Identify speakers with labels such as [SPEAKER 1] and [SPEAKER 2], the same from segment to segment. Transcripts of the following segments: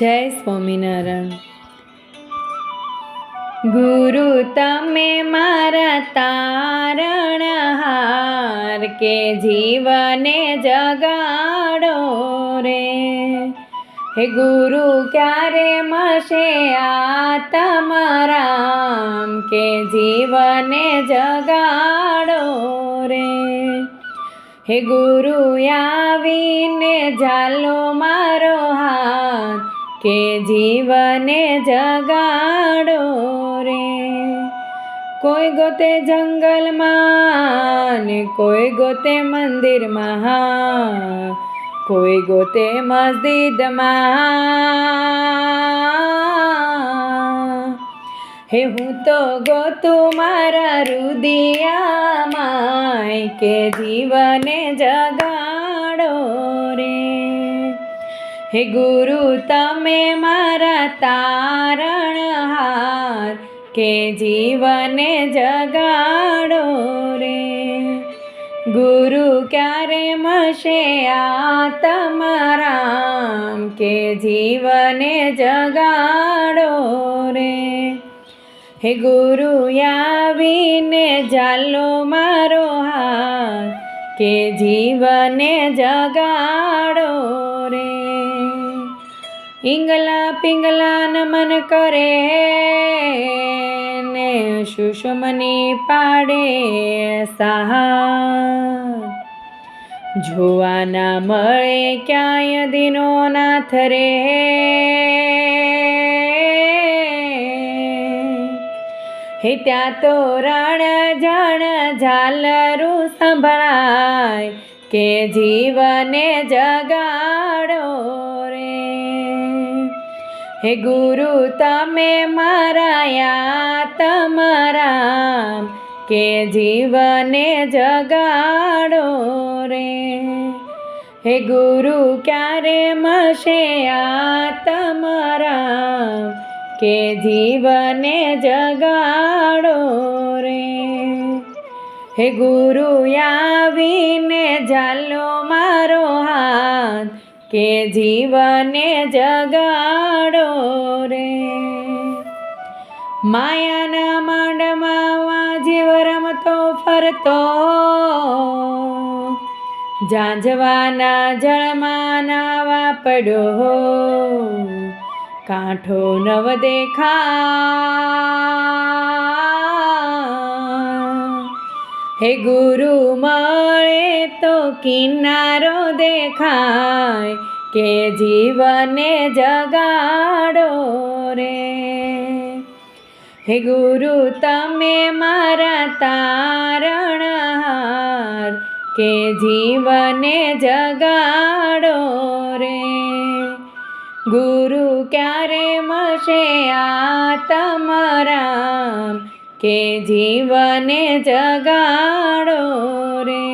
[SPEAKER 1] જય સ્વામિનારાયણ. ગુરુ, તમે મારા તારણહાર કે જીવને જગાડો રે? હે ગુરુ, ક્યારે મળશે આ તમારામ કે જીવને જગાડો રે? હે ગુરુ, આવીને જાલો મારો હાથ. કે જીવને જગાડો રે. કોઈ ગોતે જંગલમાં ને કોઈ ગોતે મંદિરમાં. કોઈ ગોતે મસ્જિદમાં. હે હું તો ગોતું મારા રુદિયામાં કે જીવને જગાડો હે ગુરુ, તમે મારા તારણહાર કે જીવને જગાડો રે? ગુરુ, ક્યારે મળશે આ તમારામ કે જીવને જગાડો રે? હે ગુરુ, આવીને જાલો મારો હાથ કે જીવને જગાડો રે. ઇંગલા પિંગલા નમન કરે ને સુષમની પાડે સહા જોવાના મળે ક્યાંય દિનો નાથ રે. હે ત્યાં તો રણ જણ ઝાલરું સંભળાય કે જીવને જગાડો રે. હે ગુરુ, તમે મારા તમારા કે જીવને જગાડો રે. હે ગુરુ, ક્યારે મશે આ તમારા કે જીવને જગાડો રે. હે ગુરુ, આવીને જાલો મારો હાથ. કે જીવને જગાડો રે. માયાના માંડમાં જીવ રમતો ફરતો. ઝાંઝવાના જળમાં નાવા પડ્યો. કાંઠો નવ દેખા હે ગુરુ મળે તો કિનારો દેખાય કે જીવને જગાડો રે હે ગુરુ તમે મારા તારણહાર કે જીવને જગાડો રે ગુરુ ક્યારે મળશે આ તમારા કે જીવને જગાડો રે?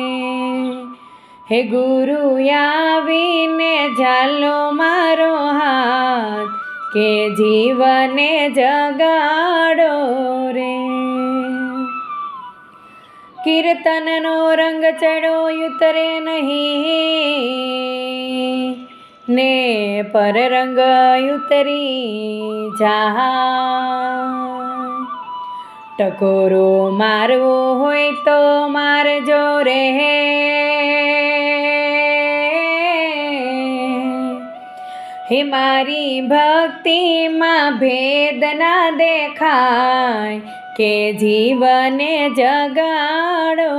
[SPEAKER 1] હે ગુરુ, આવીને ઝાલો મારો હાથ કે જીવને જગાડો રે? કીર્તનનો રંગ ચડો ઉતરે નહીં. ને પર રંગ ઉતરી જા ટકોરો મારવો હોય તો મારજો રે હે મારી ભક્તિમાં ભેદ ના દેખાય કે જીવને જગાડો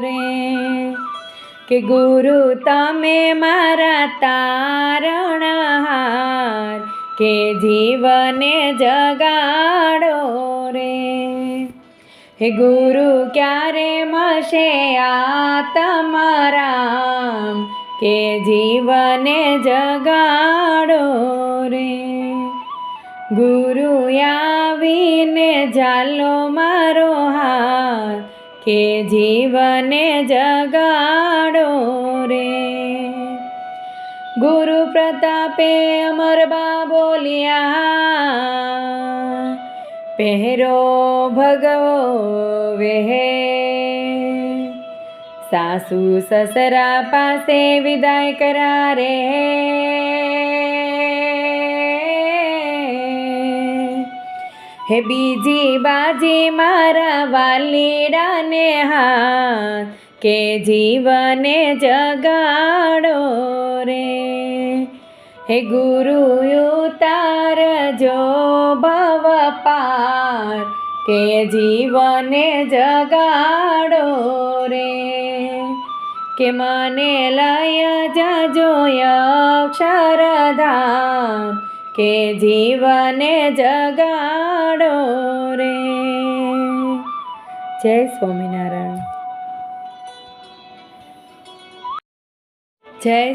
[SPEAKER 1] રે. કે ગુરુ, તમે મારા તારણહાર કે જીવને જગાડો રે. હે ગુરુ, ક્યારે મળશે આ તમારા કે જીવને જગાડો રે? ગુરુ, આવીને જાલો મારો હાથ કે જીવને જગાડો રે. ગુરુ પ્રતાપે અમરબા બોલ્યા, પહેરો ભગવો વેહે સાસુ સસરા પાસે વિદાય કરારે. હે બીજી બાજી મારા વાલીડાને હાથ, કે જીવને જગાડો રે. હે ગુરુ, ઉતાર જો ભવ પાર, કે જીવને જગાડો રે. કે મને લય જજો અક્ષરધામ કે જીવને જગાડો રે. જય સ્વામિનારાયણ. જય